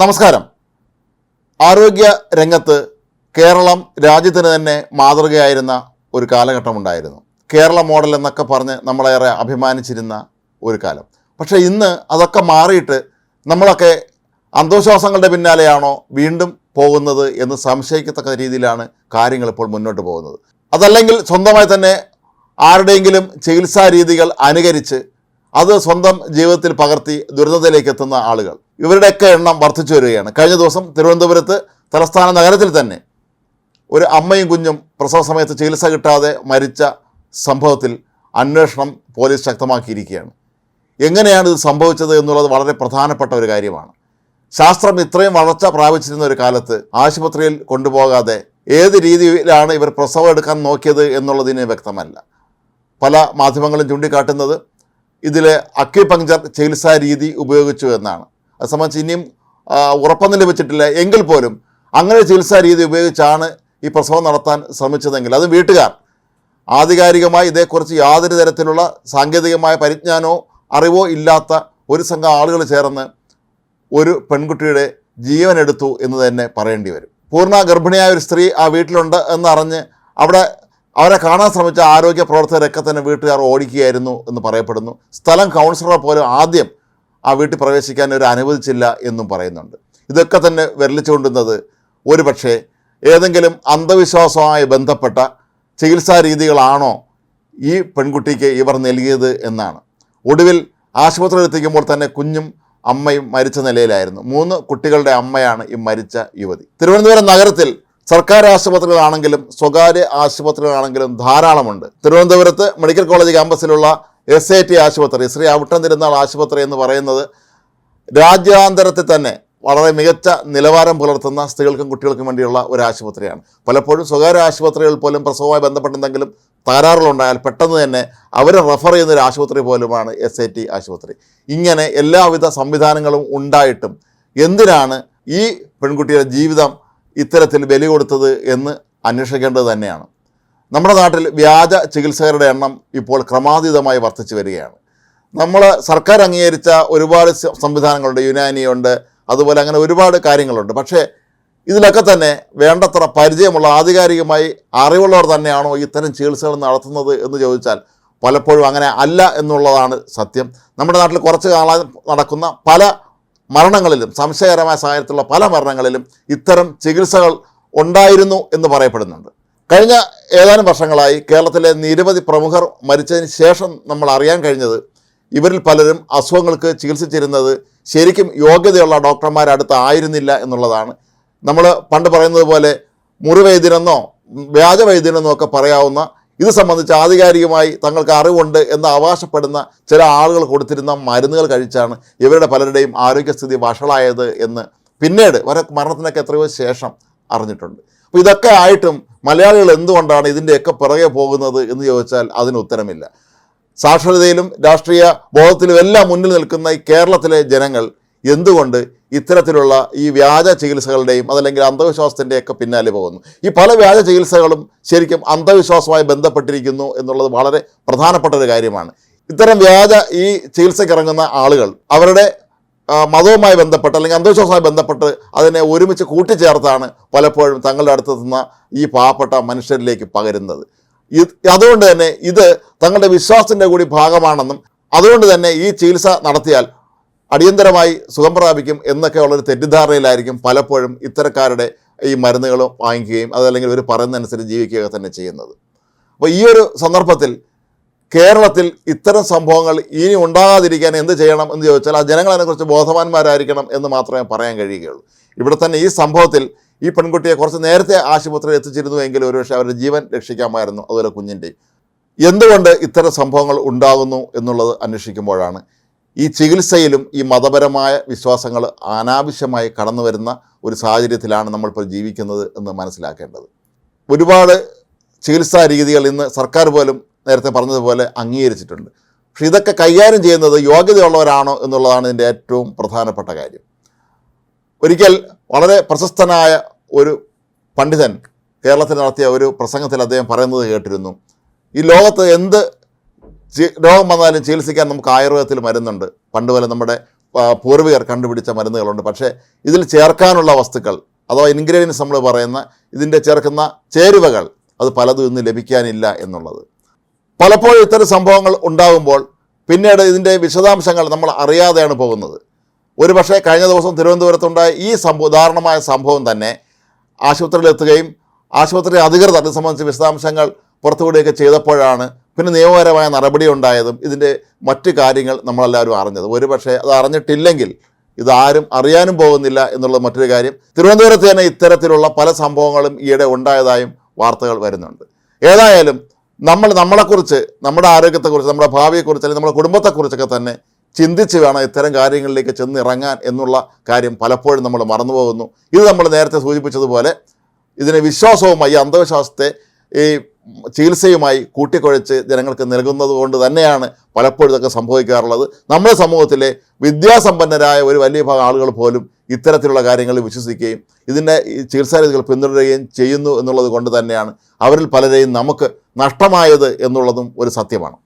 നമസ്കാരം. ആരോഗ്യ രംഗത്ത് കേരളം രാജ്യത്തിന് തന്നെ മാതൃകയായിരുന്ന ഒരു കാലഘട്ടമുണ്ടായിരുന്നു. കേരള മോഡൽ എന്നൊക്കെ പറഞ്ഞ് നമ്മളേറെ അഭിമാനിച്ചിരുന്ന ഒരു കാലം. പക്ഷേ ഇന്ന് അതൊക്കെ മാറിയിട്ട് നമ്മളൊക്കെ അന്ധവിശ്വാസങ്ങളുടെ പിന്നാലെയാണോ വീണ്ടും പോകുന്നത് എന്ന് സംശയിക്കത്തക്ക രീതിയിലാണ് കാര്യങ്ങൾ ഇപ്പോൾ മുന്നോട്ട് പോകുന്നത്. അതല്ലെങ്കിൽ സ്വന്തമായി തന്നെ ആരുടെയെങ്കിലും ചികിത്സാ രീതികൾ അനുകരിച്ച് അത് സ്വന്തം ജീവിതത്തിൽ പകർത്തി ദുരിതത്തിലേക്ക് എത്തുന്ന ആളുകൾ. ഇവരുടെയൊക്കെ എണ്ണം വർദ്ധിച്ചു വരികയാണ്. കഴിഞ്ഞ ദിവസം തിരുവനന്തപുരത്ത് തലസ്ഥാന നഗരത്തിൽ തന്നെ ഒരു അമ്മയും കുഞ്ഞും പ്രസവ സമയത്ത് ചികിത്സ കിട്ടാതെ മരിച്ച സംഭവത്തിൽ അന്വേഷണം പോലീസ് ശക്തമാക്കിയിരിക്കുകയാണ്. എങ്ങനെയാണ് ഇത് സംഭവിച്ചത് എന്നുള്ളത് വളരെ പ്രധാനപ്പെട്ട ഒരു കാര്യമാണ്. ശാസ്ത്രം ഇത്രയും വളർച്ച പ്രാപിച്ചിരുന്ന ഒരു കാലത്ത് ആശുപത്രിയിൽ കൊണ്ടുപോകാതെ ഏത് രീതിയിലാണ് ഇവർ പ്രസവം എടുക്കാൻ നോക്കിയത് എന്നുള്ളതിന് വ്യക്തമല്ല. പല മാധ്യമങ്ങളും ചൂണ്ടിക്കാട്ടുന്നത് ഇതിലെ അക്യുപങ്ചർ ചികിത്സാ രീതി ഉപയോഗിച്ചു എന്നാണ്. സംബന്ധിച്ച് ഇനിയും ഉറപ്പെന്ന് ലഭിച്ചിട്ടില്ല. എങ്കിൽ പോലും അങ്ങനെ ചികിത്സാ രീതി ഉപയോഗിച്ചാണ് ഈ പ്രസവം നടത്താൻ ശ്രമിച്ചതെങ്കിൽ അത് വീട്ടുകാർ. ആധികാരികമായി ഇതേക്കുറിച്ച് യാതൊരു തരത്തിലുള്ള സാങ്കേതികമായ പരിജ്ഞാനമോ അറിവോ ഇല്ലാത്ത ഒരു സംഘം ആളുകൾ ചേർന്ന് ഒരു പെൺകുട്ടിയുടെ ജീവൻ എടുത്തു എന്ന് തന്നെ പറയേണ്ടി വരും. പൂർണ ഗർഭിണിയായ ഒരു സ്ത്രീ ആ വീട്ടിലുണ്ട് എന്നറിഞ്ഞ് അവിടെ അവരെ കാണാൻ ശ്രമിച്ച ആരോഗ്യ പ്രവർത്തകരൊക്കെ തന്നെ വീട്ടുകാർ ഓടിക്കുകയായിരുന്നു എന്ന് പറയപ്പെടുന്നു. സ്ഥലം കൗൺസിലറെ പോലും ആദ്യം ആ വീട്ടിൽ പ്രവേശിക്കാൻ അവർ അനുവദിച്ചില്ല എന്നും പറയുന്നുണ്ട്. ഇതൊക്കെ തന്നെ വിരലിച്ചുകൊണ്ടുന്നത് ഒരു പക്ഷേ ഏതെങ്കിലും അന്ധവിശ്വാസവുമായി ബന്ധപ്പെട്ട ചികിത്സാ രീതികളാണോ ഈ പെൺകുട്ടിക്ക് ഇവർ നൽകിയത് എന്നാണ്. ഒടുവിൽ ആശുപത്രിയിൽ എത്തിക്കുമ്പോൾ തന്നെ കുഞ്ഞും അമ്മയും മരിച്ച നിലയിലായിരുന്നു. മൂന്ന് കുട്ടികളുടെ അമ്മയാണ് ഈ മരിച്ച യുവതി. തിരുവനന്തപുരം നഗരത്തിൽ സർക്കാർ ആശുപത്രികളാണെങ്കിലും സ്വകാര്യ ആശുപത്രികളാണെങ്കിലും ധാരാളമുണ്ട്. തിരുവനന്തപുരത്ത് മെഡിക്കൽ കോളേജ് ക്യാമ്പസിലുള്ള എസ് ഐ ടി ആശുപത്രി ശ്രീ അവിട്ടം തിരുനാൾ ആശുപത്രി എന്ന് പറയുന്നത് രാജ്യാന്തരത്തിൽ തന്നെ വളരെ മികച്ച നിലവാരം പുലർത്തുന്ന സ്ത്രീകൾക്കും കുട്ടികൾക്കും വേണ്ടിയുള്ള ഒരു ആശുപത്രിയാണ്. പലപ്പോഴും സ്വകാര്യ ആശുപത്രികൾ പോലും പ്രസവവുമായി ബന്ധപ്പെട്ടെന്തെങ്കിലും തകരാറുകളുണ്ടായാൽ പെട്ടെന്ന് തന്നെ അവരെ റെഫർ ചെയ്യുന്ന ഒരു ആശുപത്രി പോലുമാണ് എസ് ഐ ടി ആശുപത്രി. ഇങ്ങനെ എല്ലാവിധ സംവിധാനങ്ങളും ഉണ്ടായിട്ടും എന്തിനാണ് ഈ പെൺകുട്ടിയുടെ ജീവിതം ഇത്തരത്തിൽ ബലി കൊടുത്തത് എന്ന് അന്വേഷിക്കേണ്ടത് തന്നെയാണ്. നമ്മുടെ നാട്ടിൽ വ്യാജ ചികിത്സകരുടെ എണ്ണം ഇപ്പോൾ ക്രമാതീതമായി വർദ്ധിച്ചു വരികയാണ്. നമ്മൾ സർക്കാർ അംഗീകരിച്ച ഒരുപാട് സംവിധാനങ്ങളുണ്ട്. യുനാനിയുണ്ട് അതുപോലെ അങ്ങനെ ഒരുപാട് കാര്യങ്ങളുണ്ട്. പക്ഷേ ഇതിലൊക്കെ തന്നെ വേണ്ടത്ര പരിചയമുള്ള ആധികാരികമായി അറിവുള്ളവർ തന്നെയാണോ ഇത്തരം ചികിത്സകൾ നടത്തുന്നത് എന്ന് ചോദിച്ചാൽ പലപ്പോഴും അങ്ങനെ അല്ല എന്നുള്ളതാണ് സത്യം. നമ്മുടെ നാട്ടിൽ കുറച്ച് കാലം നടക്കുന്ന പല മരണങ്ങളിലും സംശയകരമായ സാഹചര്യത്തിലുള്ള പല മരണങ്ങളിലും ഇത്തരം ചികിത്സകൾ ഉണ്ടായിരുന്നു എന്ന് പറയപ്പെടുന്നുണ്ട്. കഴിഞ്ഞ ഏതാനും വർഷങ്ങളായി കേരളത്തിലെ നിരവധി പ്രമുഖർ മരിച്ചതിന് ശേഷം നമ്മൾ അറിയാൻ കഴിഞ്ഞത് ഇവരിൽ പലരും അസുഖങ്ങൾക്ക് ചികിത്സിച്ചിരുന്നത് ശരിക്കും യോഗ്യതയുള്ള ഡോക്ടർമാരടുത്ത് ആയിരുന്നില്ല എന്നുള്ളതാണ്. നമ്മൾ പണ്ട് പറയുന്നത് പോലെ മുറിവൈദ്യനെന്നോ വ്യാജവൈദ്യനെന്നോ ഒക്കെ പറയാവുന്ന ഇത് സംബന്ധിച്ച് ആധികാരികമായി തങ്ങൾക്ക് അറിവുണ്ട് എന്ന് അവകാശപ്പെടുന്ന ചില ആളുകൾ കൊടുത്തിരുന്ന മരുന്നുകൾ കഴിച്ചാണ് ഇവരുടെ പലരുടെയും ആരോഗ്യസ്ഥിതി വഷളായത് എന്ന് പിന്നീട് വരെ മരണത്തിനൊക്കെ എത്രയോ ശേഷം അറിഞ്ഞിട്ടുണ്ട്. അപ്പോൾ ഇതൊക്കെ ആയിട്ടും മലയാളികൾ എന്തുകൊണ്ടാണ് ഇതിന്റെയൊക്കെ പിറകെ പോകുന്നത് എന്ന് ചോദിച്ചാൽ അതിന് ഉത്തരമില്ല. സാക്ഷരതയിലും രാഷ്ട്രീയ ബോധത്തിലും എല്ലാം മുന്നിൽ നിൽക്കുന്ന ഈ കേരളത്തിലെ ജനങ്ങൾ എന്തുകൊണ്ട് ഇത്തരത്തിലുള്ള ഈ വ്യാജ ചികിത്സകളുടെയും അതല്ലെങ്കിൽ അന്ധവിശ്വാസത്തിന്റെയൊക്കെ പിന്നാലെ പോകുന്നു? ഈ പല വ്യാജ ചികിത്സകളും ശരിക്കും അന്ധവിശ്വാസമായി ബന്ധപ്പെട്ടിരിക്കുന്നു എന്നുള്ളത് വളരെ പ്രധാനപ്പെട്ട ഒരു കാര്യമാണ്. ഇത്തരം വ്യാജ ഈ ചികിത്സയ്ക്ക് ഇറങ്ങുന്ന ആളുകൾ അവരുടെ മതവുമായി ബന്ധപ്പെട്ട് അല്ലെങ്കിൽ അന്ധവിശ്വാസവുമായി ബന്ധപ്പെട്ട് അതിനെ ഒരുമിച്ച് കൂട്ടിച്ചേർത്താണ് പലപ്പോഴും തങ്ങളുടെ അടുത്ത് നിന്ന ഈ പാവപ്പെട്ട മനുഷ്യരിലേക്ക് പകരുന്നത്. അതുകൊണ്ട് തന്നെ ഇത് തങ്ങളുടെ വിശ്വാസത്തിന്റെ കൂടി ഭാഗമാണെന്നും അതുകൊണ്ട് തന്നെ ഈ ചികിത്സ നടത്തിയാൽ അടിയന്തരമായി സുഖം പ്രാപിക്കും എന്നൊക്കെയുള്ളൊരു തെറ്റിദ്ധാരണയിലായിരിക്കും പലപ്പോഴും ഇത്തരക്കാരുടെ ഈ മരുന്നുകൾ വാങ്ങിക്കുകയും അതല്ലെങ്കിൽ ഇവർ പറയുന്നതനുസരിച്ച് ജീവിക്കുകയൊക്കെ തന്നെ ചെയ്യുന്നത്. അപ്പോൾ ഈ ഒരു സന്ദർഭത്തിൽ കേരളത്തിൽ ഇത്തരം സംഭവങ്ങൾ ഇനി ഉണ്ടാകാതിരിക്കാൻ എന്ത് ചെയ്യണം എന്ന് ചോദിച്ചാൽ ആ ജനങ്ങൾ അതിനെക്കുറിച്ച് ബോധവാന്മാരായിരിക്കണം എന്ന് മാത്രമേ പറയാൻ കഴിയുകയുള്ളൂ. ഇവിടെ തന്നെ ഈ സംഭവത്തിൽ ഈ പെൺകുട്ടിയെ കുറച്ച് നേരത്തെ ആശുപത്രിയിൽ എത്തിച്ചിരുന്നു എങ്കിൽ ഒരുപക്ഷെ അവരുടെ ജീവൻ രക്ഷിക്കാമായിരുന്നു അതുപോലെ കുഞ്ഞിന്റെയും എന്തുകൊണ്ട് ഇത്തരം സംഭവങ്ങൾ ഉണ്ടാകുന്നു എന്നുള്ളത് അന്വേഷിക്കുമ്പോഴാണ് ഈ ചികിത്സയിലും ഈ മതപരമായ വിശ്വാസങ്ങൾ അനാവശ്യമായി കടന്നു വരുന്ന ഒരു സാഹചര്യത്തിലാണ് നമ്മളിപ്പോൾ ജീവിക്കുന്നത് എന്ന് മനസ്സിലാക്കേണ്ടത്. ഒരുപാട് ചികിത്സാ രീതികൾ ഇന്ന് സർക്കാർ പോലും നേരത്തെ പറഞ്ഞതുപോലെ അംഗീകരിച്ചിട്ടുണ്ട്. പക്ഷെ ഇതൊക്കെ കൈകാര്യം ചെയ്യുന്നത് യോഗ്യതയുള്ളവരാണോ എന്നുള്ളതാണ് ഇതിന്റെ ഏറ്റവും പ്രധാനപ്പെട്ട കാര്യം. ഒരിക്കൽ വളരെ പ്രശസ്തനായ ഒരു പണ്ഡിതൻ കേരളത്തിൽ നടത്തിയ ഒരു പ്രസംഗത്തിൽ അദ്ദേഹം പറയുന്നത് കേട്ടിരുന്നു. ഈ ലോകത്ത് എന്ത് രോഗം വന്നാലും ചികിത്സിക്കാൻ നമുക്ക് ആയുർവേദത്തിൽ മരുന്നുണ്ട്. പണ്ട് പോലെ നമ്മുടെ പൂർവികർ കണ്ടുപിടിച്ച മരുന്നുകളുണ്ട്. പക്ഷേ ഇതിൽ ചേർക്കാനുള്ള വസ്തുക്കൾ അഥവാ ഇൻഗ്രീഡിയൻസ് നമ്മൾ പറയുന്ന ഇതിന്റെ ചേർക്കുന്ന ചേരുവകൾ അത് പലതും ഇന്ന് ലഭിക്കാനില്ല എന്നുള്ളത്. പലപ്പോഴും ഇത്തരം സംഭവങ്ങൾ ഉണ്ടാകുമ്പോൾ പിന്നീട് ഇതിന്റെ വിശദാംശങ്ങൾ നമ്മൾ അറിയാതെയാണ് പോകുന്നത്. ഒരു പക്ഷേ കഴിഞ്ഞ ദിവസം തിരുവനന്തപുരത്തുണ്ടായ ഈ സംഭവ ഉദാഹരണമായ സംഭവം തന്നെ ആശുപത്രിയിലെത്തുകയും ആശുപത്രി അധികൃതർ ഇത് സംബന്ധിച്ച് വിശദാംശങ്ങൾ പുറത്തുവിടുകയൊക്കെ ചെയ്തപ്പോഴാണ് പിന്നെ നിയമപരമായ നടപടി ഉണ്ടായതും ഇതിന്റെ മറ്റു കാര്യങ്ങൾ നമ്മളെല്ലാവരും അറിഞ്ഞത്. ഒരു പക്ഷേ അത് അറിഞ്ഞിട്ടില്ലെങ്കിൽ ഇതാരും അറിയാനും പോകുന്നില്ല എന്നുള്ളത് മറ്റൊരു കാര്യം. തിരുവനന്തപുരത്ത് തന്നെ ഇത്തരത്തിലുള്ള പല സംഭവങ്ങളും ഈയിടെ ഉണ്ടായതായും വാർത്തകൾ വരുന്നുണ്ട്. ഏതായാലും നമ്മൾ നമ്മളെക്കുറിച്ച് നമ്മുടെ ആരോഗ്യത്തെക്കുറിച്ച് നമ്മുടെ ഭാവിയെക്കുറിച്ച് അല്ലെങ്കിൽ നമ്മുടെ കുടുംബത്തെക്കുറിച്ചൊക്കെ തന്നെ ചിന്തിച്ച് വേണം ഇത്തരം കാര്യങ്ങളിലേക്ക് ചെന്നിറങ്ങാൻ എന്നുള്ള കാര്യം പലപ്പോഴും നമ്മൾ മറന്നുപോകുന്നു. ഇത് നമ്മൾ നേരത്തെ സൂചിപ്പിച്ചതുപോലെ ഇതിനെ വിശ്വാസവുമായി അന്ധവിശ്വാസത്തെ ഈ ചികിത്സയുമായി കൂട്ടിക്കുഴച്ച് ജനങ്ങൾക്ക് നൽകുന്നത് കൊണ്ട് തന്നെയാണ് പലപ്പോഴും ഇതൊക്കെ സംഭവിക്കാറുള്ളത്. നമ്മുടെ സമൂഹത്തിലെ വിദ്യാസമ്പന്നരായ ഒരു വലിയ ഭാഗം ആളുകൾ പോലും ഇത്തരത്തിലുള്ള കാര്യങ്ങളിൽ വിശ്വസിക്കുകയും ഇതിന്റെ ചികിത്സാ രീതികൾ പിന്തുടരുകയും ചെയ്യുന്നു എന്നുള്ളത് കൊണ്ട് തന്നെയാണ് അവരിൽ പലരെയും നമുക്ക് നഷ്ടമായത് എന്നുള്ളതും ഒരു സത്യമാണ്.